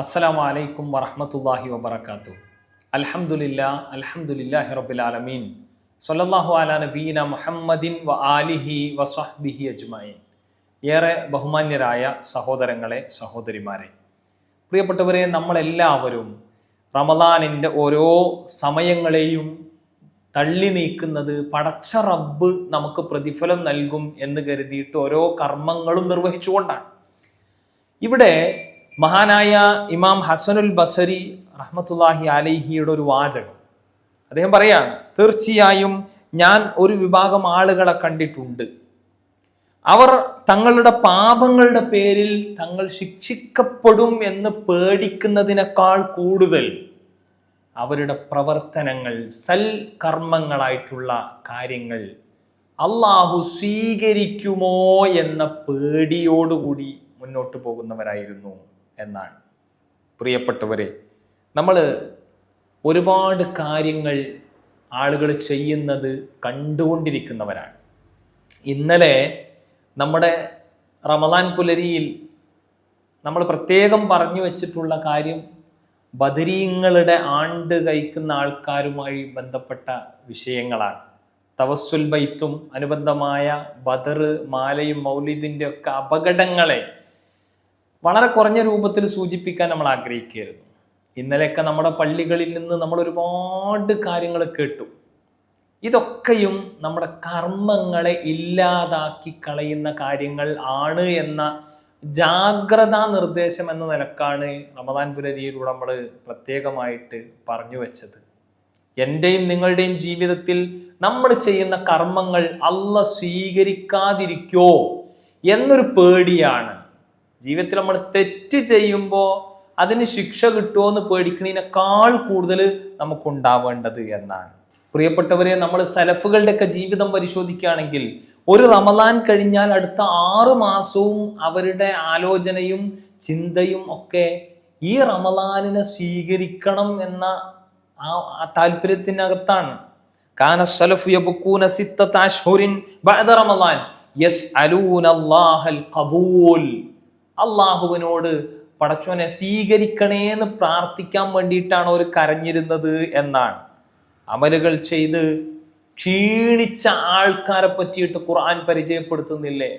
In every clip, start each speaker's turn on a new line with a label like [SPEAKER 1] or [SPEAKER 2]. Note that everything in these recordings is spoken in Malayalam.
[SPEAKER 1] അസ്സലാമു വലൈക്കും വറഹമത്തല്ലാഹി വബർക്കാത്തു അലഹമുല്ല അൽഹംദുലില്ലാഹി റബ്ബിൽ ആലമീൻ. സ്വല്ലല്ലാഹു അലാ നബീന മുഹമ്മദിൻ വ ആലിഹി വസ്വഹ്ബിഹി അജ്മഈൻ. ഏറെ ബഹുമാന്യരായ സഹോദരങ്ങളെ സഹോദരിമാരെ പ്രിയപ്പെട്ടവരെ നമ്മളെല്ലാവരും റമദാനിന്റെ ഓരോ സമയങ്ങളെയും തള്ളി നീക്കുന്നത് പടച്ച റബ്ബ് നമുക്ക് പ്രതിഫലം നൽകും എന്ന് കരുതിയിട്ട് ഓരോ കർമ്മങ്ങളും നിർവഹിച്ചുകൊണ്ടാണ്. ഇവിടെ മഹാനായ ഇമാം ഹസനുൽ ബസരി റഹ്മത്തുല്ലാഹി അലൈഹിയുടെ ഒരു വാചകം. അദ്ദേഹം പറയാണ് തീർച്ചയായും ഞാൻ ഒരു വിഭാഗം ആളുകളെ കണ്ടിട്ടുണ്ട്. അവർ തങ്ങളുടെ പാപങ്ങളുടെ പേരിൽ തങ്ങൾ ശിക്ഷിക്കപ്പെടും എന്ന് പേടിക്കുന്നതിനേക്കാൾ കൂടുതൽ അവരുടെ പ്രവർത്തനങ്ങൾ സൽ കർമ്മങ്ങളായിട്ടുള്ള കാര്യങ്ങൾ അള്ളാഹു സ്വീകരിക്കുമോ എന്ന പേടിയോടുകൂടി മുന്നോട്ട് പോകുന്നവരായിരുന്നു. എന്നാണ്. പ്രിയപ്പെട്ടവരെ നമ്മൾ ഒരുപാട് കാര്യങ്ങൾ ആളുകൾ ചെയ്യുന്നത് കണ്ടുകൊണ്ടിരിക്കുന്നവരാണ്. ഇന്നലെ നമ്മുടെ റമദാൻ പുലരിയിൽ നമ്മൾ പ്രത്യേകം പറഞ്ഞു വെച്ചിട്ടുള്ള കാര്യം ബദരീങ്ങളുടെ ആണ്ട് കഴിക്കുന്ന ആൾക്കാരുമായി ബന്ധപ്പെട്ട വിഷയങ്ങളാണ്. തവസ്സുൽ ബൈത്തും അനുബന്ധമായ ബദർ മാലയും മൗലിദിന്റെ ഒക്കെ അപകടങ്ങളെ വളരെ കുറഞ്ഞ രൂപത്തിൽ സൂചിപ്പിക്കാൻ നമ്മൾ ആഗ്രഹിക്കുകയായിരുന്നു. ഇന്നലെയൊക്കെ നമ്മുടെ പള്ളികളിൽ നിന്ന് നമ്മൾ ഒരുപാട് കാര്യങ്ങൾ കേട്ടു. ഇതൊക്കെയും നമ്മുടെ കർമ്മങ്ങളെ ഇല്ലാതാക്കി കളയുന്ന കാര്യങ്ങൾ ആണ് എന്ന ജാഗ്രതാ നിർദ്ദേശം എന്ന നിലക്കാണ് റമദാൻ പുലരിയിലൂടെ നമ്മൾ പ്രത്യേകമായിട്ട് പറഞ്ഞു വെച്ചത്. എന്റെയും നിങ്ങളുടെയും ജീവിതത്തിൽ നമ്മൾ ചെയ്യുന്ന കർമ്മങ്ങൾ അല്ല സ്വീകരിക്കാതിരിക്കോ എന്നൊരു പേടിയാണ്. ജീവിതത്തിൽ നമ്മൾ തെറ്റ് ചെയ്യുമ്പോൾ അതിന് ശിക്ഷ കിട്ടുമോ എന്ന് പേടിക്കുന്നതിനേക്കാൾ കൂടുതൽ നമുക്കുണ്ടാവേണ്ടത് എന്നാണ്. പ്രിയപ്പെട്ടവരെ നമ്മൾ സലഫുകളുടെയൊക്കെ ജീവിതം പരിശോധിക്കുകയാണെങ്കിൽ ഒരു റമദാൻ കഴിഞ്ഞാൽ അടുത്ത ആറു മാസവും അവരുടെ ആലോചനയും ചിന്തയും ഒക്കെ ഈ റമദാനിനെ സ്വീകരിക്കണം എന്ന ആ താല്പര്യത്തിനകത്താണ്. കാന സലഫു ബഅദ റമദാൻ. യസ്അലൂന അല്ലാഹൽ ഖബൂൽ. അള്ളാഹുവിനോട് പടച്ചോനെ സ്വീകരിക്കണേ എന്ന് പ്രാർത്ഥിക്കാൻ വേണ്ടിയിട്ടാണ് അവർ കരഞ്ഞിരുന്നത് എന്നാണ്. അമലുകൾ ചെയ്ത് ക്ഷീണിച്ച ആൾക്കാരെ പറ്റിയിട്ട് ഖുർആൻ പരിചയപ്പെടുത്തുന്നില്ലേ?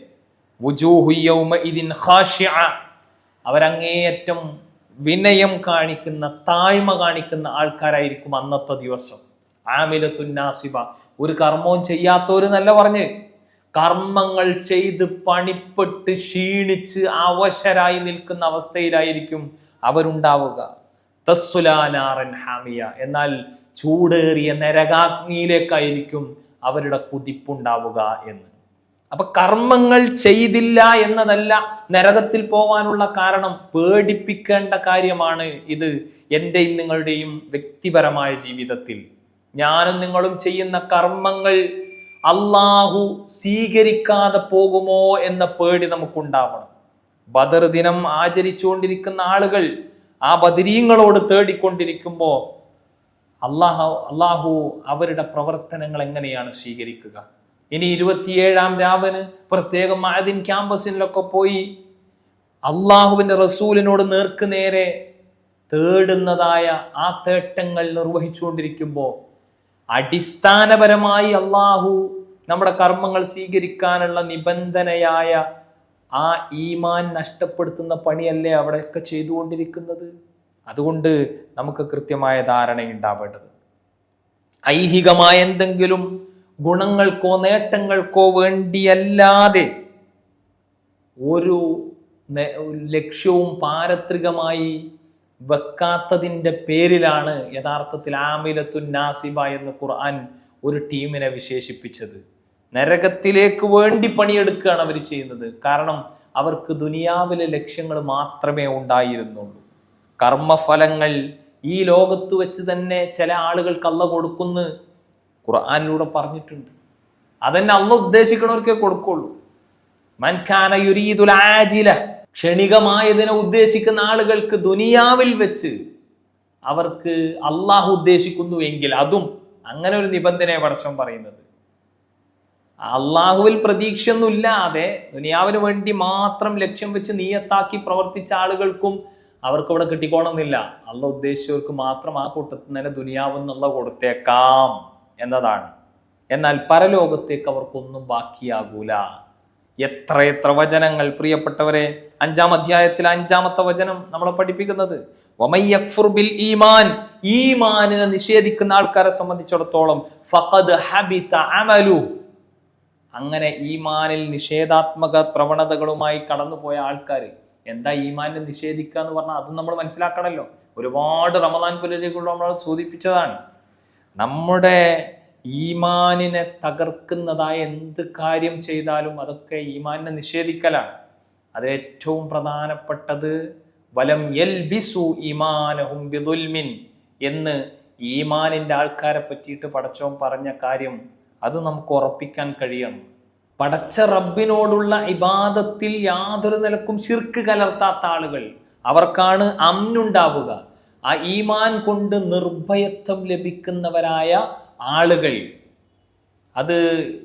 [SPEAKER 1] അവരങ്ങേയറ്റം വിനയം കാണിക്കുന്ന താഴ്മ കാണിക്കുന്ന ആൾക്കാരായിരിക്കും അന്നത്തെ ദിവസം. ആമിലത്തുന്നാസിബ ഒരു കർമ്മവും ചെയ്യാത്തവര് നല്ല പറഞ്ഞ്. കർമ്മങ്ങൾ ചെയ്ത് പണിപ്പെട്ട് ക്ഷീണിച്ച് അവശരായി നിൽക്കുന്ന അവസ്ഥയിലായിരിക്കും അവരുണ്ടാവുക. തസ്സുലാനാറൻ ഹാമിയ. എന്നാൽ ചൂടേറിയ നരകാഗ്നിയിലേക്കായിരിക്കും അവരുടെ കുതിപ്പുണ്ടാവുക എന്ന്. അപ്പൊ കർമ്മങ്ങൾ ചെയ്തില്ല എന്നതല്ല നരകത്തിൽ പോവാനുള്ള കാരണം. പേടിപ്പിക്കേണ്ട കാര്യമാണ് ഇത്. എന്റെയും നിങ്ങളുടെയും വ്യക്തിപരമായ ജീവിതത്തിൽ. ഞാനും നിങ്ങളും ചെയ്യുന്ന കർമ്മങ്ങൾ അള്ളാഹു സ്വീകരിക്കാതെ പോകുമോ എന്ന പേടി നമുക്കുണ്ടാവണം. ബദർ ദിനം ആചരിച്ചുകൊണ്ടിരിക്കുന്ന ആളുകൾ ആ ബദരീങ്ങളോട് തേടിക്കൊണ്ടിരിക്കുമ്പോൾ അള്ളാഹു അള്ളാഹു അവരുടെ പ്രവർത്തനങ്ങൾ എങ്ങനെയാണ് സ്വീകരിക്കുക? ഇനി ഇരുപത്തിയേഴാം രാവിന് പ്രത്യേകം മഅദിൻ ക്യാമ്പസിലൊക്കെ പോയി അള്ളാഹുവിന്റെ റസൂലിനോട് നേർക്ക് നേരെ തേടുന്നതായ ആ തേട്ടങ്ങൾ നിർവഹിച്ചുകൊണ്ടിരിക്കുമ്പോൾ അടിസ്ഥാനപരമായി അള്ളാഹു നമ്മുടെ കർമ്മങ്ങൾ സ്വീകരിക്കാനുള്ള നിബന്ധനയായ ആ ഈമാൻ നഷ്ടപ്പെടുത്തുന്ന പണിയല്ലേ അവിടെയൊക്കെ ചെയ്തുകൊണ്ടിരിക്കുന്നത്? അതുകൊണ്ട് നമുക്ക് കൃത്യമായ ധാരണയുണ്ടാവേണ്ടത്. ഐഹികമായ എന്തെങ്കിലും ഗുണങ്ങൾക്കോ നേട്ടങ്ങൾക്കോ വേണ്ടിയല്ലാതെ ഒരു ലക്ഷ്യവും പാരത്രികമായി വെക്കാത്തതിന്റെ പേരിലാണ് യഥാർത്ഥത്തിൽ ആമിലത്തു നാസിബ എന്ന് ഖുർആൻ ഒരു ടീമിനെ വിശേഷിപ്പിച്ചത്. നരകത്തിലേക്ക് വേണ്ടി പണിയെടുക്കുകയാണ് അവർ ചെയ്യുന്നത്. കാരണം അവർക്ക് ദുനിയാവിലെ ലക്ഷ്യങ്ങൾ മാത്രമേ ഉണ്ടായിരുന്നുള്ളൂ. കർമ്മഫലങ്ങൾ ഈ ലോകത്ത് വെച്ച് തന്നെ ചില ആളുകൾക്ക് അല്ല കൊടുക്കുന്നു ഖുർആാനിലൂടെ പറഞ്ഞിട്ടുണ്ട്. അതന്നെ അല്ല ഉദ്ദേശിക്കണവർക്കേ കൊടുക്കുള്ളൂ. മൻഖാന യുരീദുൽ ആജില ക്ഷണികമായതിനെ ഉദ്ദേശിക്കുന്ന ആളുകൾക്ക് ദുനിയാവിൽ വെച്ച് അവർക്ക് അള്ളാഹു ഉദ്ദേശിക്കുന്നു എങ്കിൽ അതും അങ്ങനെ ഒരു നിബന്ധനയെ പടച്ചോൻ പറയുന്നത്. അള്ളാഹുവിൽ പ്രതീക്ഷയൊന്നുമില്ലാതെ ദുനിയാവിന് വേണ്ടി മാത്രം ലക്ഷ്യം വെച്ച് നീയത്താക്കി പ്രവർത്തിച്ച ആളുകൾക്കും അവർക്ക് ഇവിടെ കിട്ടിക്കോണമെന്നില്ല. അല്ല ഉദ്ദേശിച്ചവർക്ക് മാത്രം ആ കൂട്ടത്തിൽ തന്നെ ദുനിയാവെന്നുള്ള കൊടുത്തേക്കാം എന്നതാണ്. എന്നാൽ പരലോകത്തേക്ക് അവർക്കൊന്നും ബാക്കിയാകൂല. എത്ര എത്ര വചനങ്ങൾ പ്രിയപ്പെട്ടവരെ അഞ്ചാം അധ്യായത്തിൽ അഞ്ചാമത്തെ വചനം നമ്മളെ പഠിപ്പിക്കുന്നത്. ബിൽ ഈമാൻ ഈമാനിനെ നിഷേധിക്കുന്ന ആൾക്കാരെ സംബന്ധിച്ചിടത്തോളം ഫഖദ് ഹബിത അമലു. അങ്ങനെ ഈമാനിൽ നിഷേധാത്മക പ്രവണതകളുമായി കടന്നുപോയ ആൾക്കാർ എന്താ ഈമാനിനെ നിഷേധിക്കുക എന്ന് പറഞ്ഞാൽ അത് നമ്മൾ മനസ്സിലാക്കണമല്ലോ ഒരുപാട് റമദാൻ പുലരികൾ നമ്മൾ സൂചിപ്പിച്ചതാണ് നമ്മുടെ ഈമാനിനെ തകർക്കുന്നതായ എന്ത് കാര്യം ചെയ്താലും അതൊക്കെ ഈമാനിനെ നിഷേധിക്കലാണ്. അത് ഏറ്റവും പ്രധാനപ്പെട്ടത് വലം യൽബിസു ഈമാനഹും ബിദുൽമിൻ എന്ന് ഈമാനിന്റെ ആൾക്കാരെ പറ്റിയിട്ട് പടച്ചോൻ പറഞ്ഞ കാര്യം അത് നമുക്ക് ഉറപ്പിക്കാൻ കഴിയണം. പടച്ച റബ്ബിനോടുള്ള ഇബാദത്തിൽ യാതൊരു നിലക്കും ശിർക്ക് കലർത്താത്ത ആളുകൾ അവർക്കാണ് അമ്നുണ്ടാവുക. ആ ഈമാൻ കൊണ്ട് നിർഭയത്വം ലഭിക്കുന്നവരായ ആളുകൾ. അത്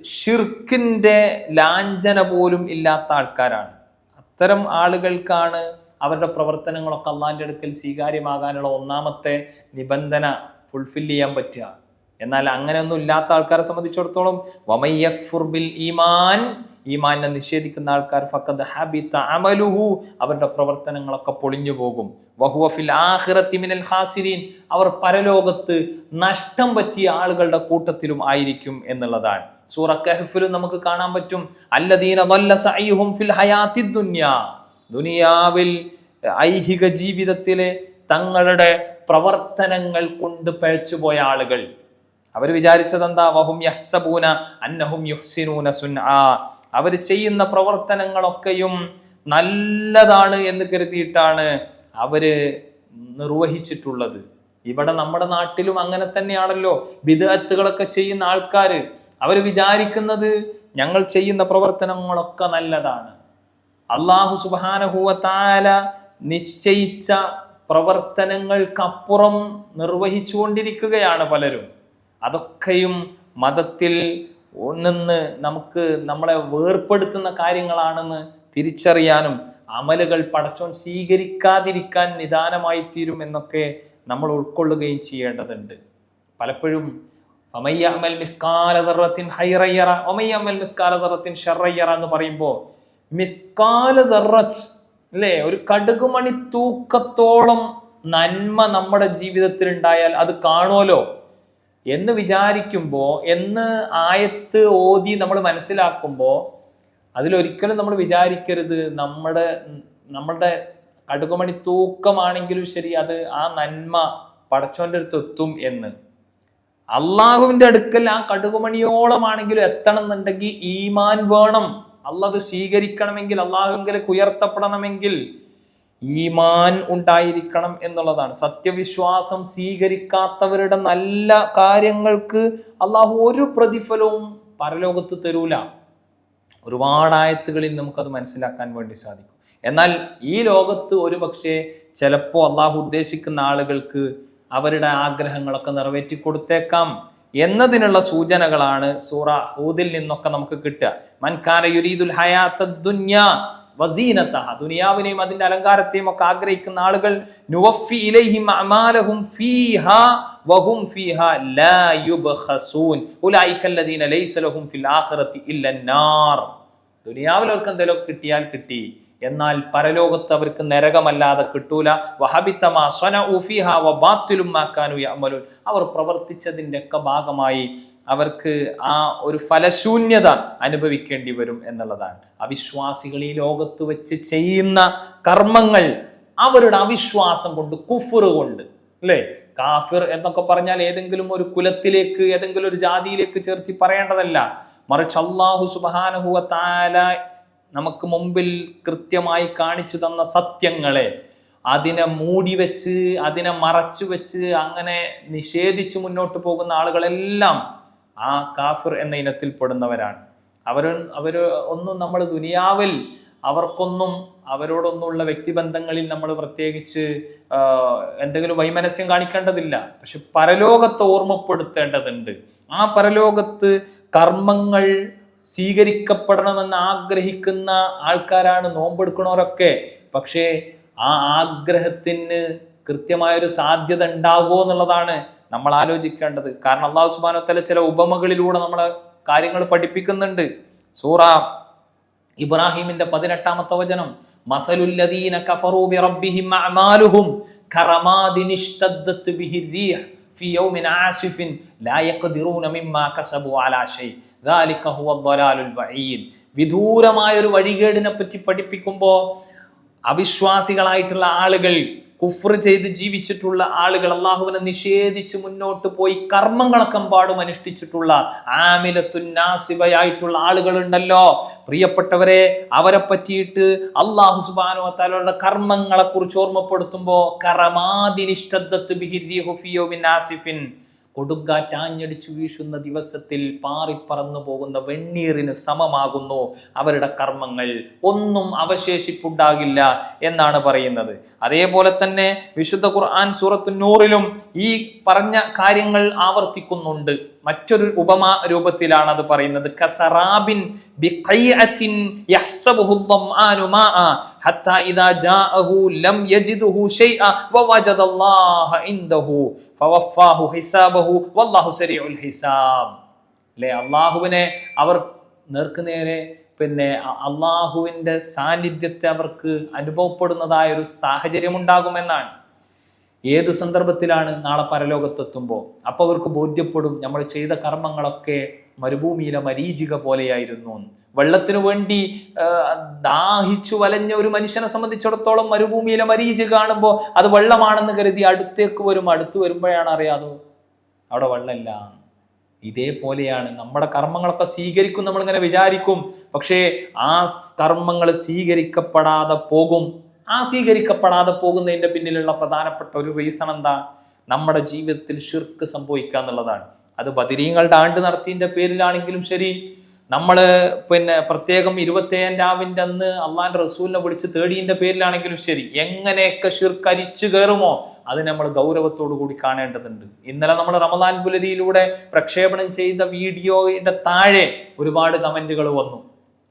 [SPEAKER 1] ഷിർക്കിന്റെ ലാഞ്ചന പോലും ഇല്ലാത്ത ആൾക്കാരാണ്. അത്തരം ആളുകൾക്കാണ് അവരുടെ പ്രവർത്തനങ്ങളൊക്കെ അള്ളാന്റെ അടുക്കൽ സ്വീകാര്യമാകാനുള്ള ഒന്നാമത്തെ നിബന്ധന ഫുൾഫിൽ ചെയ്യാൻ പറ്റുക. എന്നാൽ അങ്ങനെയൊന്നും ഇല്ലാത്ത ആൾക്കാരെ സംബന്ധിച്ചിടത്തോളം വമയ്യക്ഫുർ ബിൽ ഈമാൻ ഈമാനെ നിഷേധിക്കുന്ന ആൾക്കാർ ഫക്കത് ഹാബിത്ത അമലുഹു അവരുടെ പ്രവർത്തനങ്ങളൊക്കെ പൊളിഞ്ഞു പോകും. വഹുവ ഫിൽ ഹാസിരീൻ അവർ പരലോകത്ത് നഷ്ടം പറ്റിയ ആളുകളുടെ കൂട്ടത്തിലും ആയിരിക്കും എന്നുള്ളതാണ്. സൂറ കഹ്ഫിലും നമുക്ക് കാണാൻ പറ്റും അല്ലദീന വല്ല സൈഹും ഫിൽ ഹയാത്തി ദുനിയാ. ദുനിയാവിൽ ഐഹിക ജീവിതത്തിലെ തങ്ങളുടെ പ്രവർത്തനങ്ങൾ കൊണ്ട് പഴച്ചുപോയ ആളുകൾ. അവർ വിചാരിച്ചത് എന്താ വഹും യഹ്സബൂന അന്നഹും യുഹ്സിനൂന സുൻആ. അവർ ചെയ്യുന്ന പ്രവർത്തനങ്ങളൊക്കെയും നല്ലതാണ് എന്ന് കരുതിയിട്ടാണ് അവർ നിർവഹിച്ചിട്ടുള്ളത്. ഇവിടെ നമ്മുടെ നാട്ടിലും അങ്ങനെ തന്നെയാണല്ലോ. വിദഗത്തുകളൊക്കെ ചെയ്യുന്ന ആൾക്കാർ അവർ വിചാരിക്കുന്നത് ഞങ്ങൾ ചെയ്യുന്ന പ്രവർത്തനങ്ങളൊക്കെ നല്ലതാണ്. അള്ളാഹു സുബാനഹുവത്താല നിശ്ചയിച്ച പ്രവർത്തനങ്ങൾക്കപ്പുറം നിർവഹിച്ചുകൊണ്ടിരിക്കുകയാണ് പലരും. അതൊക്കെയും മതത്തിൽ നിന്ന് നമുക്ക് നമ്മളെ വേർപ്പെടുത്തുന്ന കാര്യങ്ങളാണെന്ന് തിരിച്ചറിയാനും അമലുകൾ പടച്ചോൻ സ്വീകരിക്കാതിരിക്കാൻ നിദാനമായി തീരും എന്നൊക്കെ നമ്മൾ ഉൾക്കൊള്ളുകയും ചെയ്യേണ്ടതുണ്ട്. പലപ്പോഴും ഒമയ്യമൽ മിസ്കാലതറത്തിൻ ഹൈറയ്യറ ഒമയ്യമൽ മിസ്കാലതറത്തിൻ ഷെറയ്യറ എന്ന് പറയുമ്പോൾ മിസ്കാലതറച്ച് അല്ലേ? ഒരു കടുകുമണി തൂക്കത്തോളം നന്മ നമ്മുടെ ജീവിതത്തിൽ ഉണ്ടായാൽ അത് കാണുമല്ലോ. എന്ന് വിചാരിക്കുമ്പോൾ എന്ന് ആയത്ത് ഓതി നമ്മൾ മനസ്സിലാക്കുമ്പോൾ അതിലൊരിക്കലും നമ്മൾ വിചാരിക്കരുത് നമ്മുടെ നമ്മളുടെ കടുകുമണി തൂക്കമാണെങ്കിലും ശരി അത് ആ നന്മ പടച്ചോന്റെ അടുത്ത് എത്തും എന്ന്. അള്ളാഹുവിന്റെ അടുക്കൽ ആ കടുകുമണിയോളമാണെങ്കിലും എത്തണം എന്നുണ്ടെങ്കിൽ ഈമാൻ വേണം. അള്ളാഹ് സ്വീകരിക്കണമെങ്കിൽ അള്ളാഹുങ്കിലേക്ക് ഉയർത്തപ്പെടണമെങ്കിൽ ഈമാൻ ഉണ്ടായിരിക്കണം എന്നുള്ളതാണ്. സത്യവിശ്വാസം സ്വീകരിക്കാത്തവരുടെ നല്ല കാര്യങ്ങൾക്ക് അള്ളാഹു ഒരു പ്രതിഫലവും പരലോകത്ത് തരൂല. ഒരുപാട് ആയത്തുകളിൽ നമുക്കത് മനസ്സിലാക്കാൻ വേണ്ടി സാധിക്കും. എന്നാൽ ഈ ലോകത്ത് ഒരു പക്ഷേ ചിലപ്പോൾ അള്ളാഹു ഉദ്ദേശിക്കുന്ന ആളുകൾക്ക് അവരുടെ ആഗ്രഹങ്ങളൊക്കെ നിറവേറ്റി കൊടുത്തേക്കാം എന്നതിനുള്ള സൂചനകളാണ് സൂറ ഹൂദിൽ നിന്നൊക്കെ നമുക്ക് കിട്ടുക. മൻകാര യുരീദുൽ ഹയാത്ത ദുന്യാ വസീനത്തഹ ദുനിയാവിനെയും അതിന്റെ അലങ്കാരത്തെയും ഒക്കെ ആഗ്രഹിക്കുന്ന ആളുകൾ നുവഫി ഇലൈഹിം അമാലഹും ഫീഹാ വഹും ഫീഹാ ലാ യുബ്ഖസൂൻ. ഉലൈക ലൈസ ലഹും ഫിൽ ആഖിറതി ഇല്ല നാർ ദുനിയാവിൽ അവർക്ക് എന്തെങ്കിലും കിട്ടിയാൽ കിട്ടി. എന്നാൽ പരലോകത്ത് അവർക്ക് നരകമല്ലാതെ കിട്ടൂല. വഹബിത്തമാ സ്വന ഫീഹാ വബാത്തിലും മാ കാനൂ യഅമലൂൻ. അവർ പ്രവർത്തിച്ചതിന്റെ ഒക്കെ ഭാഗമായി അവർക്ക് ആ ഒരു ഫലശൂന്യത അനുഭവിക്കേണ്ടി വരും എന്നുള്ളതാണ്. അവിശ്വാസികൾ ഈ ലോകത്ത് വെച്ച് ചെയ്യുന്ന കർമ്മങ്ങൾ അവരുടെ അവിശ്വാസം കൊണ്ട് കുഫുർ കൊണ്ട് അല്ലേ? കാഫിർ എന്നൊക്കെ പറഞ്ഞാൽ ഏതെങ്കിലും ഒരു കുലത്തിലേക്ക് ഏതെങ്കിലും ഒരു ജാതിയിലേക്ക് ചേർത്തി പറയേണ്ടതല്ല. മറിച്ച് അള്ളാഹു സുബാനഹുവ താല നമുക്ക് മുമ്പിൽ കൃത്യമായി കാണിച്ചു തന്ന സത്യങ്ങളെ അതിനെ മൂടി വെച്ച് അതിനെ മറച്ചു വെച്ച് അങ്ങനെ നിഷേധിച്ച് മുന്നോട്ട് പോകുന്ന ആളുകളെല്ലാം ആ കാഫിർ എന്ന ഇനത്തിൽ പെടുന്നവരാണ്. അവർ അവർ ഒന്നും നമ്മൾ ദുനിയാവിൽ അവർക്കൊന്നും അവരോടൊന്നുള്ള വ്യക്തിബന്ധങ്ങളിൽ നമ്മൾ പ്രത്യേകിച്ച് എന്തെങ്കിലും വൈമനസ്യം കാണിക്കേണ്ടതില്ല. പക്ഷെ പരലോകത്തെ ഓർമ്മപ്പെടുത്തേണ്ടതുണ്ട്. ആ പരലോകത്ത് കർമ്മങ്ങൾ സ്വീകരിക്കപ്പെടണമെന്ന് ആഗ്രഹിക്കുന്ന ആൾക്കാരാണ് നോമ്പെടുക്കണവരൊക്കെ പക്ഷേ ആ ആഗ്രഹത്തിന് കൃത്യമായൊരു സാധ്യത ഉണ്ടാകുമോ എന്നുള്ളതാണ് നമ്മൾ ആലോചിക്കേണ്ടത്. കാരണം അള്ളാഹു സുബാനത്തല ചില ഉപമകളിലൂടെ നമ്മളെ കാര്യങ്ങൾ പഠിപ്പിക്കുന്നുണ്ട്. സൂറ ഇബ്രാഹിമിന്റെ പതിനെട്ടാമത്തെ വചനം മസലുല്ലദീന കഫറൂ ബിറബ്ബിഹിം അഅമാലുഹും കറമാദിൻ ഇഷ്തദ്ദത് ബിഹി റീഹ്. ഫി യൗമിൻ ആസിഫിൻ ലാ യഖ്ദിറൂന മിമ്മാ കസബു അലാ ഷൈ ذلك هو الضلال البعيد വിദൂരമായ ഒരു വഴികേടിനെ പറ്റി പഠിപ്പിക്കുമ്പോൾ അവിശ്വാസികളായിട്ടുള്ള ആളുകൾ കുഫർ ചെയ്ത് ജീവിച്ചിട്ടുള്ള ആളുകൾ അള്ളാഹുവിനെ നിഷേധിച്ച് മുന്നോട്ട് പോയി കർമ്മങ്ങളൊക്കെ പാടും അനുഷ്ഠിച്ചിട്ടുള്ള ആമിലത്തുന്നാസിബയായിട്ടുള്ള ആളുകളുണ്ടല്ലോ. പ്രിയപ്പെട്ടവരെ അവരെ പറ്റിയിട്ട് അള്ളാഹു സുബാനു താലയുടെ കർമ്മങ്ങളെ കുറിച്ച് ഓർമ്മപ്പെടുത്തുമ്പോ കറമാതിനിഷ്ടദ്ദത്ത് ബിഹിരി ഹുഫിയോ ബിൻ ആസിഫിൻ കൊടുങ്കാറ്റാഞ്ഞടിച്ചു വീശുന്ന ദിവസത്തിൽ പാറിപ്പറന്നു പോകുന്ന വെണ്ണീറിന് സമമാകുന്നു അവരുടെ കർമ്മങ്ങൾ. ഒന്നും അവശേഷിപ്പുണ്ടാകില്ല എന്നാണ് പറയുന്നത്. അതേപോലെ തന്നെ വിശുദ്ധ ഖുർആൻ സൂറത്തു നൂറിലും ഈ പറഞ്ഞ കാര്യങ്ങൾ ആവർത്തിക്കുന്നുണ്ട്. മറ്റൊരു ഉപമ രൂപത്തിലാണ് അത് പറയുന്നത്. കസറാബിൻ ബിഖൈഅത്തിൻ അള്ളാഹുവിനെ അവർ നേർക്കുനേരെ പിന്നെ അള്ളാഹുവിന്റെ സാന്നിധ്യത്തെ അവർക്ക് അനുഭവപ്പെടുന്നതായ ഒരു സാഹചര്യം ഉണ്ടാകുമെന്നാണ് ഏത് സന്ദർഭത്തിലാണ് നാളെ പരലോകത്തെത്തുമ്പോൾ അപ്പോൾ അവർക്ക് ബോധ്യപ്പെടും നമ്മൾ ചെയ്ത കർമ്മങ്ങളൊക്കെ മരുഭൂമിയിലെ മരീചിക പോലെയായിരുന്നു. വെള്ളത്തിന് വേണ്ടി ദാഹിച്ചു വലഞ്ഞ ഒരു മനുഷ്യനെ സംബന്ധിച്ചിടത്തോളം മരുഭൂമിയിലെ മരീചി കാണുമ്പോൾ അത് വെള്ളമാണെന്ന് കരുതി അടുത്തേക്ക് വരും അടുത്ത് വരുമ്പോഴാണ് അറിയാതോ അവിടെ വെള്ളമില്ല. ഇതേപോലെയാണ് നമ്മുടെ കർമ്മങ്ങളൊക്കെ സ്വീകരിക്കും നമ്മളിങ്ങനെ വിചാരിക്കും. പക്ഷേ ആ കർമ്മങ്ങൾ സ്വീകരിക്കപ്പെടാതെ പോകും. ആ സ്വീകരിക്കപ്പെടാതെ പോകുന്നതിന്റെ പിന്നിലുള്ള പ്രധാനപ്പെട്ട ഒരു റീസൺ എന്താ? നമ്മുടെ ജീവിതത്തിൽ ഷിർക്ക് സംഭവിക്കുക എന്നുള്ളതാണ്. അത് ബദിരീങ്ങളുടെ ആണ്ട് നടത്തിയതിന്റെ പേരിലാണെങ്കിലും ശരി. നമ്മൾ പിന്നെ പ്രത്യേകം ഇരുപത്തേഴാം രാവിന്റെ അന്ന് അള്ളാന്റെ റസൂലിനെ വിളിച്ച് തേടിയതിന്റെ പേരിലാണെങ്കിലും ശരി. എങ്ങനെയൊക്കെ ഷിർക്കരിച്ചു കയറുമോ? അത് നമ്മൾ ഗൗരവത്തോടു കൂടി കാണേണ്ടതുണ്ട്. ഇന്നലെ നമ്മൾ റമദാൻ പുലരിയിലൂടെ പ്രക്ഷേപണം ചെയ്ത വീഡിയോയുടെ താഴെ ഒരുപാട് കമന്റുകൾ വന്നു.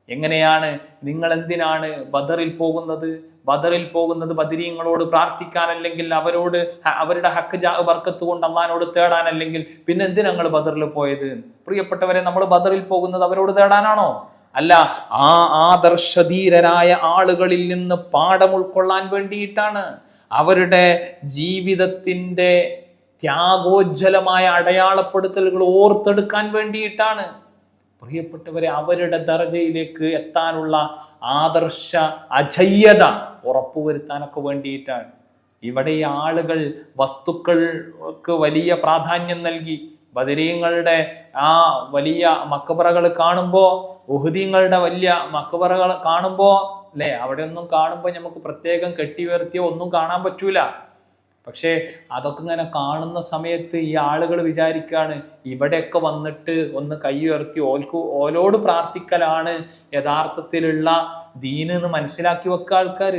[SPEAKER 1] എങ്ങനെയാണ് നിങ്ങൾ എന്തിനാണ് ബദറിൽ പോകുന്നത്? ബദറിൽ പോകുന്നത് ബദരീങ്ങളോട് പ്രാർത്ഥിക്കാൻ അല്ലെങ്കിൽ അവരോട് അവരുടെ ഹക്ക് വർക്കത്ത് കൊണ്ട് അള്ളഹാനോട് തേടാൻ അല്ലെങ്കിൽ പിന്നെ എന്തിനാ ഞങ്ങൾ ബദറിൽ പോയത്? പ്രിയപ്പെട്ടവരെ നമ്മൾ ബദറിൽ പോകുന്നത് അവരോട് തേടാനാണോ? അല്ല ആ ആദർശധീരരായ ആളുകളിൽ നിന്ന് പാഠം ഉൾക്കൊള്ളാൻ വേണ്ടിയിട്ടാണ്. അവരുടെ ജീവിതത്തിന്റെ ത്യാഗോജ്വലമായ അടയാളപ്പെടുത്തലുകൾ ഓർത്തെടുക്കാൻ വേണ്ടിയിട്ടാണ്. പ്രിയപ്പെട്ടവരെ അവരുടെ ദർജയിലേക്ക് എത്താനുള്ള ആദർശ അജയ്യത ഉറപ്പുവരുത്താനൊക്കെ വേണ്ടിയിട്ടാണ്. ഇവിടെ ഈ ആളുകൾ വസ്തുക്കൾക്ക് വലിയ പ്രാധാന്യം നൽകി. ബദരീങ്ങളുടെ ആ വലിയ മക്കബറകൾ കാണുമ്പോൾ ഉഹുദീങ്ങളുടെ വലിയ മക്കബറകൾ കാണുമ്പോൾ അല്ലേ? അവിടെ ഒന്നും കാണുമ്പോൾ നമുക്ക് പ്രത്യേകം കെട്ടി ഉയർത്തിയോ ഒന്നും കാണാൻ പറ്റൂല. പക്ഷേ അതൊക്കെ ഇങ്ങനെ കാണുന്ന സമയത്ത് ഈ ആളുകൾ വിചാരിക്കുകയാണ് ഇവിടെയൊക്കെ വന്നിട്ട് ഒന്ന് കൈ ഉയർത്തി ഓൽക്ക് ഓലോട് പ്രാർത്ഥിക്കലാണ് യഥാർത്ഥത്തിലുള്ള ദീന് എന്ന് മനസ്സിലാക്കി വെക്ക ആൾക്കാർ.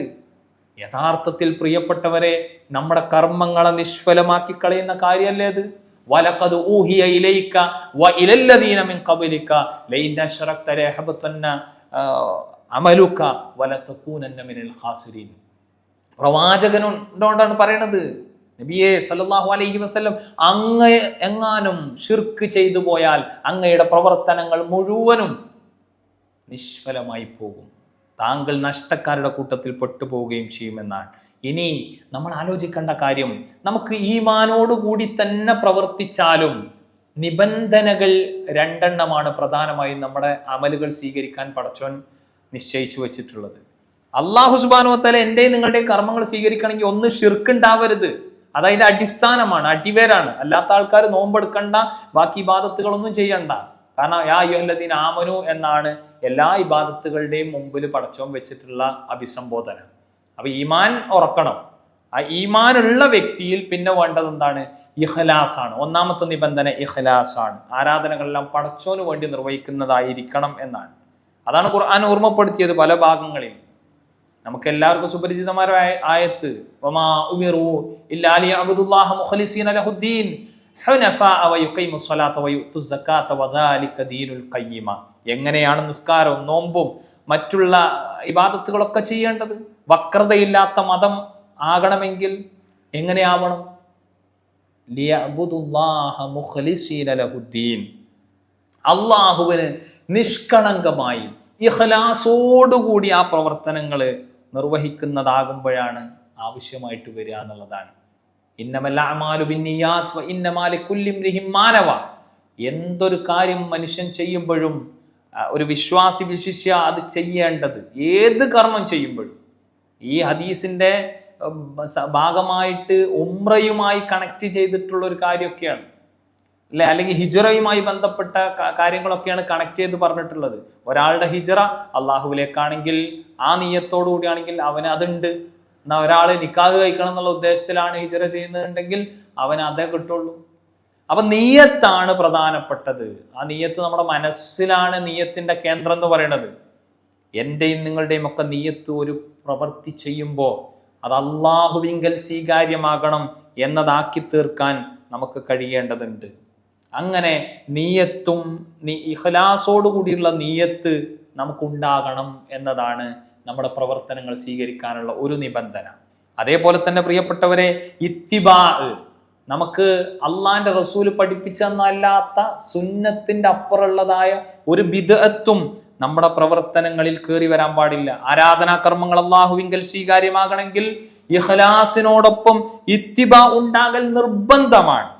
[SPEAKER 1] യഥാർത്ഥത്തിൽ പ്രിയപ്പെട്ടവരെ നമ്മുടെ കർമ്മങ്ങളെ നിഷ്ഫലമാക്കി കളയുന്ന കാര്യമല്ലേ അത്? വലക്കത് ഊഹിയ ഇലയിക്ക വ ഇലല്ലദീന മിൻ ഖബലിക ലൈൻ അശ്റക്ത അമലുക്ക അമലുക കൂനന്നമിനിൽ മിനൽ ഖാസിരീൻ. പ്രവാചകനോടാണ് പറയണത്. നബിയെ സല്ലല്ലാഹു അലൈഹി വസല്ലം അങ്ങ എങ്ങാനും ഷിർക്ക് ചെയ്തു പോയാൽ അങ്ങയുടെ പ്രവർത്തനങ്ങൾ മുഴുവനും നിഷ്ഫലമായി പോകും. താങ്കൾ നഷ്ടക്കാരുടെ കൂട്ടത്തിൽ പെട്ടുപോവുകയും ചെയ്യുമെന്നാണ്. ഇനി നമ്മൾ ആലോചിക്കേണ്ട കാര്യം നമുക്ക് ഈമാനോടുകൂടി തന്നെ പ്രവർത്തിച്ചാലും നിബന്ധനകൾ രണ്ടെണ്ണമാണ് പ്രധാനമായും നമ്മുടെ അമലുകൾ സ്വീകരിക്കാൻ പടച്ചോൻ നിശ്ചയിച്ചു വെച്ചിട്ടുള്ളത്. അള്ളാഹു സുബാനുവത്തല എന്റെയും നിങ്ങളുടെയും കർമ്മങ്ങൾ സ്വീകരിക്കണമെങ്കിൽ ഒന്ന് ഷിർക്കുണ്ടാവരുത് അതതിന്റെ അടിസ്ഥാനമാണ് അടിവേരാണ് അല്ലാത്ത ആൾക്കാർ നോമ്പെടുക്കണ്ട ബാക്കി ഇബാദത്തുകളൊന്നും ചെയ്യണ്ട. കാരണം യാ ആമനു എന്നാണ് എല്ലാ ഇബാദത്തുകളുടെയും മുമ്പിൽ പടച്ചോൻ വെച്ചിട്ടുള്ള അഭിസംബോധന. അപ്പൊ ഈമാൻ ഉറക്കണം. ആ ഈമാനുള്ള വ്യക്തിയിൽ പിന്നെ വേണ്ടത് എന്താണ്? ഇഹ്ലാസ് ആണ് ഒന്നാമത്തെ നിബന്ധന ഇഹ്ലാസ് ആണ് ആരാധനകളെല്ലാം പടച്ചോന് വേണ്ടി നിർവഹിക്കുന്നതായിരിക്കണം എന്നാണ്. അതാണ് ഖുർആൻ ഓർമ്മപ്പെടുത്തിയത് പല ഭാഗങ്ങളിൽ. നമുക്ക് എല്ലാവർക്കും സുപരിചിതമായ ആയത്ത് എങ്ങനെയാണ് നിസ്കാരവും നോമ്പും മറ്റുള്ള ഇബാദത്തുകളൊക്കെ ചെയ്യേണ്ടത്? വക്രതയില്ലാത്ത മതം ആകണമെങ്കിൽ എങ്ങനെയാവണം? അള്ളാഹുവിന് നിഷ്കളങ്കമായി ഇഹ്ലാസോടുകൂടി ആ പ്രവർത്തനങ്ങൾ നിർവഹിക്കുന്നതാകുമ്പോഴാണ് ആവശ്യമായിട്ട് വരിക എന്നുള്ളതാണ്. മാനവ. എന്തൊരു കാര്യം മനുഷ്യൻ ചെയ്യുമ്പോഴും ഒരു വിശ്വാസി വിശിഷ്യ അത് ചെയ്യേണ്ടത് ഏത് കർമ്മം ചെയ്യുമ്പോഴും. ഈ ഹദീസിന്റെ ഭാഗമായിട്ട് ഉംറയുമായി കണക്ട് ചെയ്തിട്ടുള്ള ഒരു കാര്യമൊക്കെയാണ്. അല്ലെ? അല്ലെങ്കിൽ ഹിജറയുമായി ബന്ധപ്പെട്ട കാര്യങ്ങളൊക്കെയാണ് കണക്ട് ചെയ്ത് പറഞ്ഞിട്ടുള്ളത്. ഒരാളുടെ ഹിജറ അള്ളാഹുവിലേക്കാണെങ്കിൽ ആ നീയത്തോടു കൂടിയാണെങ്കിൽ അവന് അതുണ്ട്. എന്നാ ഒരാൾ നിക്കാഹ് കഴിക്കണം എന്നുള്ള ഉദ്ദേശത്തിലാണ് ഹിജറ ചെയ്യുന്നുണ്ടെങ്കിൽ അവന് അതേ കിട്ടുള്ളൂ. അപ്പൊ നീയത്താണ് പ്രധാനപ്പെട്ടത്. ആ നീയത്ത് നമ്മുടെ മനസ്സിലാണ് നീയത്തിന്റെ കേന്ദ്രം എന്ന് പറയുന്നത്. എന്റെയും നിങ്ങളുടെയും ഒക്കെ നീയത്ത് ഒരു പ്രവൃത്തി ചെയ്യുമ്പോൾ അത് അള്ളാഹുവിങ്കൽ സ്വീകാര്യമാകണം എന്നതാക്കി തീർക്കാൻ നമുക്ക് കഴിയേണ്ടതുണ്ട്. അങ്ങനെ നീയത്തും നീ ഇഖലാസോടുകൂടിയുള്ള നീയത്ത് നമുക്കുണ്ടാകണം എന്നതാണ് നമ്മുടെ പ്രവർത്തനങ്ങൾ സ്വീകരിക്കാനുള്ള ഒരു നിബന്ധന. അതേപോലെ തന്നെ പ്രിയപ്പെട്ടവരെ ഇത്തിബാ നമുക്ക് അള്ളാന്റെ റസൂൽ പഠിപ്പിച്ചെന്നല്ലാത്ത സുന്നത്തിന്റെ അപ്പുറമുള്ളതായ ഒരു ബിദത്വം നമ്മുടെ പ്രവർത്തനങ്ങളിൽ കയറി വരാൻ പാടില്ല. ആരാധനാകർമ്മങ്ങൾ അള്ളാഹുവിങ്കൽ സ്വീകാര്യമാകണമെങ്കിൽ ഇഹ്ലാസിനോടൊപ്പം ഇത്തിബ ഉണ്ടാകൽ നിർബന്ധമാണ്.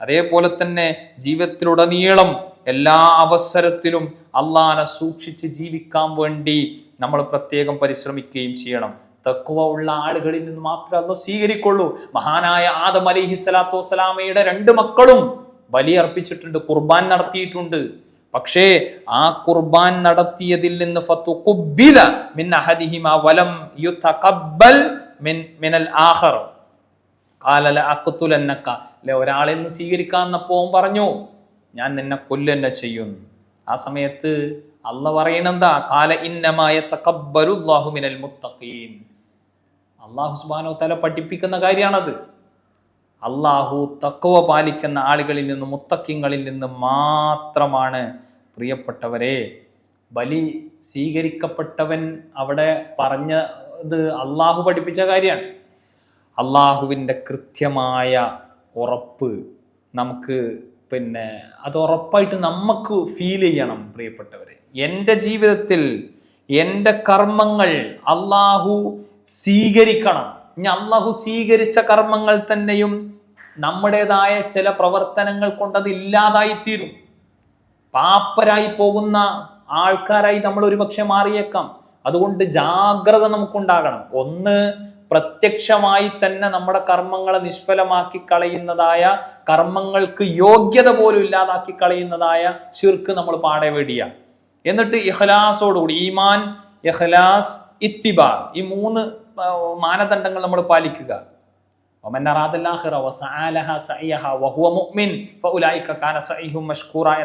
[SPEAKER 1] അതേപോലെ തന്നെ ജീവിതത്തിലുടനീളം എല്ലാ അവസരത്തിലും അള്ളാനെ സൂക്ഷിച്ച് ജീവിക്കാൻ വേണ്ടി നമ്മൾ പ്രത്യേകം പരിശ്രമിക്കുകയും ചെയ്യണം. തക്കുവ ഉള്ള ആളുകളിൽ നിന്ന് മാത്രമേ അല്ല സ്വീകരിക്കുള്ളൂ. മഹാനായ ആദം അലിഹി സ്വലാത്തു വസ്സലാമയുടെ രണ്ട് മക്കളും ബലി അർപ്പിച്ചിട്ടുണ്ട് കുർബാൻ നടത്തിയിട്ടുണ്ട്. പക്ഷേ ആ കുർബാൻ നടത്തിയതിൽ നിന്ന് ഫതുഖുബ്ബില മിൻ വലം യുതഖബ്ബൽ മിൻ മിനൽ ആഖർ കാലല അക്കത്തുലന്നക്ക അല്ലെ ഒരാളിൽ നിന്ന് സ്വീകരിക്കാന്നപ്പോ അവൻ പറഞ്ഞു ഞാൻ നിന്നെ കൊല്ലെന്നെ ചെയ്യുന്നു. ആ സമയത്ത് അള്ള പറയണെന്താ? കാല ഇന്നമായ തക്കബലുല്ലാഹു മിനൽ മുത്തഖീൻ. അള്ളാഹു സുബാനോ തല പഠിപ്പിക്കുന്ന കാര്യമാണത്. അള്ളാഹു തക്കവ പാലിക്കുന്ന ആളുകളിൽ നിന്ന് മുത്തക്കിങ്ങളിൽ നിന്ന് മാത്രമാണ് പ്രിയപ്പെട്ടവരെ. ബലി സ്വീകരിക്കപ്പെട്ടവൻ അവിടെ പറഞ്ഞത് അള്ളാഹു പഠിപ്പിച്ച കാര്യമാണ്. അള്ളാഹുവിന്റെ കൃത്യമായ ഉറപ്പ് നമുക്ക് പിന്നെ അത് ഉറപ്പായിട്ട് നമുക്ക് ഫീൽ ചെയ്യണം പ്രിയപ്പെട്ടവരെ. എന്റെ ജീവിതത്തിൽ എന്റെ കർമ്മങ്ങൾ അള്ളാഹു സ്വീകരിക്കണം. ഇനി അള്ളാഹു സ്വീകരിച്ച കർമ്മങ്ങൾ തന്നെയും നമ്മുടേതായ ചില പ്രവർത്തനങ്ങൾ കൊണ്ടത് ഇല്ലാതായിത്തീരും. പാപ്പരായി പോകുന്ന ആൾക്കാരായി നമ്മൾ ഒരുപക്ഷെ മാറിയേക്കാം. അതുകൊണ്ട് ജാഗ്രത നമുക്കുണ്ടാകണം. ഒന്ന് പ്രത്യക്ഷമായി തന്നെ നമ്മുടെ കർമ്മങ്ങളെ നിഷ്ഫലമാക്കി കളയുന്നതായ കർമ്മങ്ങൾക്ക് യോഗ്യത പോലും ഇല്ലാതാക്കി കളയുന്നതായ ശിർക്ക് നമ്മൾ പാടെ വെടിയ. എന്നിട്ട് ഇഹ്ലാസോടുകൂടി ഈമാൻ ഇഹ്ലാസ് ഇത്തിബ ഈ മൂന്ന് മാനദണ്ഡങ്ങൾ നമ്മൾ പാലിക്കുക.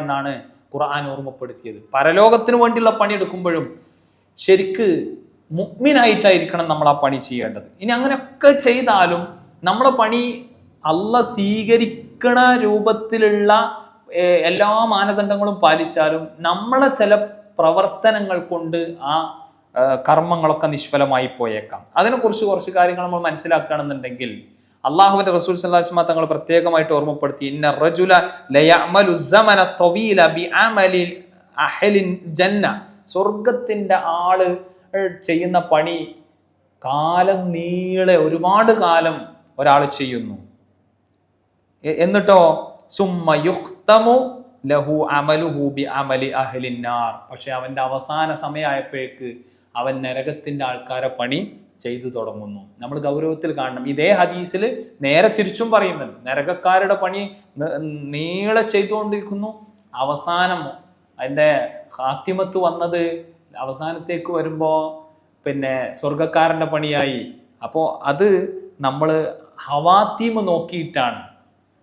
[SPEAKER 1] എന്നാണ് ഖുർആൻ ഓർമ്മപ്പെടുത്തിയത്. പരലോകത്തിന് വേണ്ടിയുള്ള പണിയെടുക്കുമ്പോഴും ശരിക്ക് മുഗ്മിനായിട്ടായിരിക്കണം നമ്മൾ ആ പണി ചെയ്യേണ്ടത്. ഇനി അങ്ങനെയൊക്കെ ചെയ്താലും നമ്മളെ പണി അല്ല സ്വീകരിക്കണ രൂപത്തിലുള്ള എല്ലാ മാനദണ്ഡങ്ങളും പാലിച്ചാലും നമ്മളെ ചില പ്രവർത്തനങ്ങൾ കൊണ്ട് ആ കർമ്മങ്ങളൊക്കെ നിഷ്ഫലമായി പോയേക്കാം. അതിനെക്കുറിച്ച് കുറച്ച് കാര്യങ്ങൾ നമ്മൾ മനസ്സിലാക്കുകയാണെന്നുണ്ടെങ്കിൽ അള്ളാഹുവിന്റെ റസൂൽ സല്ലാസ്മ തങ്ങൾ പ്രത്യേകമായിട്ട് ഓർമ്മപ്പെടുത്തി ഇന്ന റജുല ലയഅമലു സമന ത്വീല ബിഅമലി അഹലിൻ ജന്ന. സ്വർഗത്തിന്റെ ആൾ ചെയ്യുന്ന പണി കാലം നീളെ ഒരുപാട് കാലം ഒരാൾ ചെയ്യുന്നു. എന്നിട്ടോ? സുമ്മ യുക്തമു ലഹു അമലുഹു ബി അമലി അഹ്ലിന്നാർ പക്ഷെ അവന്റെ അവസാന സമയമായപ്പോഴേക്ക് അവൻ നരകത്തിന്റെ ആൾക്കാരെ പണി ചെയ്തു തുടങ്ങുന്നു. നമ്മൾ ഗൗരവത്തിൽ കാണണം. ഇതേ ഹദീസിൽ നേരെ തിരിച്ചും പറയുന്നുണ്ട്. നരകക്കാരുടെ പണി നീളെ ചെയ്തുകൊണ്ടിരിക്കുന്നു. അവസാനം അതിന്റെ ഹാത്തിമത്ത് വന്നത് അവസാനത്തേക്ക് വരുമ്പോ പിന്നെ സ്വർഗക്കാരന്റെ പണിയായി. അപ്പോൾ അത് നമ്മൾ ഹവാത്തീമ് നോക്കിയിട്ടാണ്.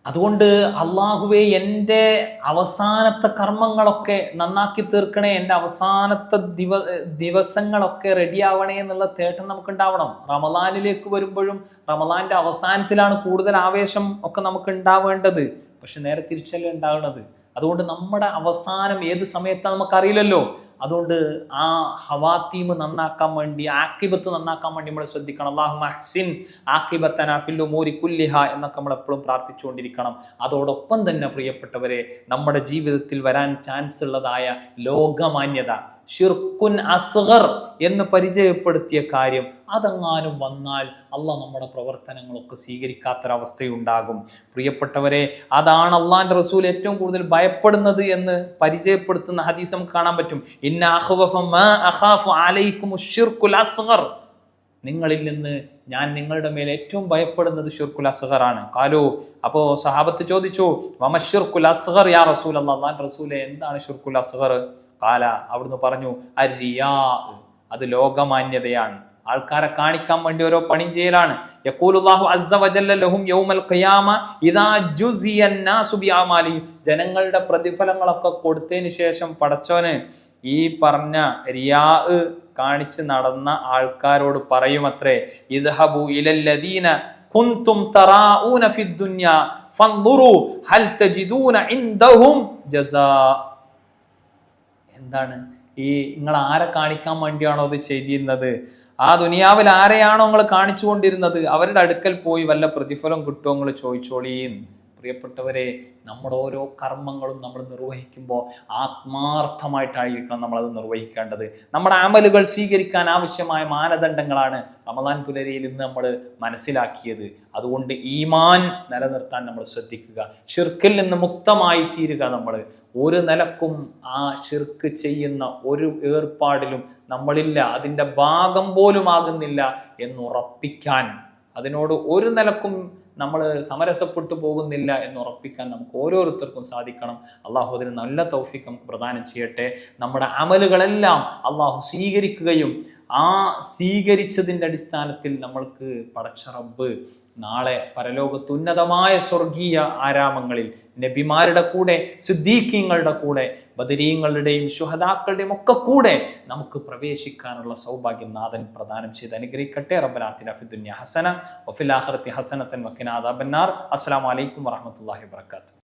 [SPEAKER 1] അതുകൊണ്ട് അള്ളാഹുവെ എന്റെ അവസാനത്തെ കർമ്മങ്ങളൊക്കെ നന്നാക്കി തീർക്കണേ എന്റെ അവസാനത്തെ ദിവ ദിവസങ്ങളൊക്കെ റെഡിയാവണേ എന്നുള്ള തേട്ടം നമുക്ക് ഉണ്ടാവണം റമലാനിലേക്ക് വരുമ്പോഴും റമലാന്റെ അവസാനത്തിലാണ് കൂടുതൽ ആവേശം ഒക്കെ നമുക്ക് ഉണ്ടാവേണ്ടത് പക്ഷെ നേരെ തിരിച്ചല്ലേ ഉണ്ടാവുന്നത് അതുകൊണ്ട് നമ്മുടെ അവസാനം ഏത് സമയത്താണ് നമുക്കറിയില്ലല്ലോ. അതുകൊണ്ട് ആ ഹവാത്തീമ് നന്നാക്കാൻ വേണ്ടി ആക്കിബത്ത് നന്നാക്കാൻ വേണ്ടി നമ്മൾ ശ്രദ്ധിക്കണം. അള്ളാഹു മഹ്സിൻ ആക്കിബത്തന ഫില്ലു മോരി കുല്ലിഹ എന്നൊക്കെ നമ്മൾ എപ്പോഴും പ്രാർത്ഥിച്ചുകൊണ്ടിരിക്കണം. അതോടൊപ്പം തന്നെ പ്രിയപ്പെട്ടവരെ നമ്മുടെ ജീവിതത്തിൽ വരാൻ ചാൻസ് ഉള്ളതായ ലോകമാന്യത ഷിർക്കുൻ അസ്ഗർ എന്ന് പരിചയപ്പെടുത്തിയ കാര്യം അതെങ്ങാനും വന്നാൽ അല്ല നമ്മുടെ പ്രവർത്തനങ്ങളൊക്കെ സ്വീകരിക്കാത്തൊരവസ്ഥയുണ്ടാകും. പ്രിയപ്പെട്ടവരെ അതാണ് അള്ളാന്റെ റസൂൽ ഏറ്റവും കൂടുതൽ ഭയപ്പെടുന്നത് എന്ന് പരിചയപ്പെടുത്തുന്ന ഹദീസം കാണാൻ പറ്റും. നിങ്ങളിൽ നിന്ന് ഞാൻ നിങ്ങളുടെ മേൽ ഏറ്റവും ഭയപ്പെടുന്നത് ഷിർഖുൽ അസ്ഗർ ആണ്. കാലോ അപ്പോ സഹാബത്ത് ചോദിച്ചു വമ ഷിർക്കുൽ അസ്ഗർ യാ റസൂൽ അള്ളാൻ റസൂലെ എന്താണ് ഷിർഖുൽ അസ്ഗർ? കാല അവിടുന്ന് പറഞ്ഞു അരിയാ. അത് ലോകമാന്യതയാണ്. ആൾക്കാരെ കാണിക്കാൻ വേണ്ടി ഓരോ പണി ചെയ്യലാണ്. ലഹും യൗമൽ ഖിയാമ ഇദാ ജനങ്ങളുടെ പ്രതിഫലങ്ങളൊക്കെ കൊടുത്തതിന് ശേഷം പടച്ചോന് ഈ പറഞ്ഞ റിയാ കാണിച്ച് നടന്ന ആൾക്കാരോട് പറയുമത്രേ ഇദ്ഹബു ഇലല്ലദീന കുന്തും തറാഊന ഫിദ്ദുന്യ ഫൻദുറു ഹൽ തജിദൂന ഇൻദഹും ജസാ. എന്താണ്? ഈ നിങ്ങൾ ആരെ കാണിക്കാൻ വേണ്ടിയാണോ അത് ചെയ്തിരുന്നത്? ആ ദുനിയാവിൽ ആരെയാണോ നിങ്ങൾ കാണിച്ചുകൊണ്ടിരുന്നത്? അവരുടെ അടുക്കൽ പോയി വല്ല പ്രതിഫലം കിട്ടുമോ? നിങ്ങൾ ചോദിച്ചോളീന്ന് പ്രിയപ്പെട്ടവരെ നമ്മുടെ ഓരോ കർമ്മങ്ങളും നമ്മൾ നിർവഹിക്കുമ്പോൾ ആത്മാർത്ഥമായിട്ടായിരിക്കണം നമ്മളത് നിർവഹിക്കേണ്ടത്. നമ്മുടെ ആമലുകൾ സ്വീകരിക്കാൻ ആവശ്യമായ മാനദണ്ഡങ്ങളാണ് റമദാൻ പുലരിയിൽ ഇന്ന് നമ്മൾ മനസ്സിലാക്കിയത്. അതുകൊണ്ട് ഈമാൻ നിലനിർത്താൻ നമ്മൾ ശ്രദ്ധിക്കുക. ഷിർക്കിൽ നിന്ന് മുക്തമായി തീരുക നമ്മൾ. ഒരു നിലക്കും ആ ഷിർക്ക് ചെയ്യുന്ന ഒരു ഏർപ്പാടിലും നമ്മളില്ല. അതിന്റെ ഭാഗം പോലും ആകുന്നില്ല എന്നുറപ്പിക്കാൻ അതിനോട് ഒരു നിലക്കും നമ്മൾ സമരസപ്പെട്ടു പോകുന്നില്ല എന്ന് ഉറപ്പിക്കാൻ നമുക്ക് ഓരോരുത്തർക്കും സാധിക്കണം. അള്ളാഹു അതിന് നല്ല തൗഫിക്ക് നമുക്ക് പ്രദാനം ചെയ്യട്ടെ. നമ്മുടെ അമലുകളെല്ലാം അള്ളാഹു സ്വീകരിക്കുകയും ആ സ്വീകരിച്ചതിന്റെ അടിസ്ഥാനത്തിൽ നമ്മൾക്ക് പടച്ചറബ് നാളെ പരലോകത്ത് ഉന്നതമായ സ്വർഗീയ ആരാമങ്ങളിൽ നബിമാരുടെ കൂടെ സിദ്ദീഖീങ്ങളുടെ കൂടെ ബദരീങ്ങളുടെയും ശുഹദാക്കളുടെയും ഒക്കെ കൂടെ നമുക്ക് പ്രവേശിക്കാനുള്ള സൗഭാഗ്യം നാഥൻ പ്രദാനം ചെയ്ത് അനുഗ്രഹിക്കട്ടെ. റബ്ബനാത്തിൻ അഫിദുന്യ ഹസന വഫിലാഹർത്തി ഹസനത്തൻ വക്കിന അസ്സാം വലൈക്കും വറഹ്മത്തുള്ളാഹി വബറകാതുഹു.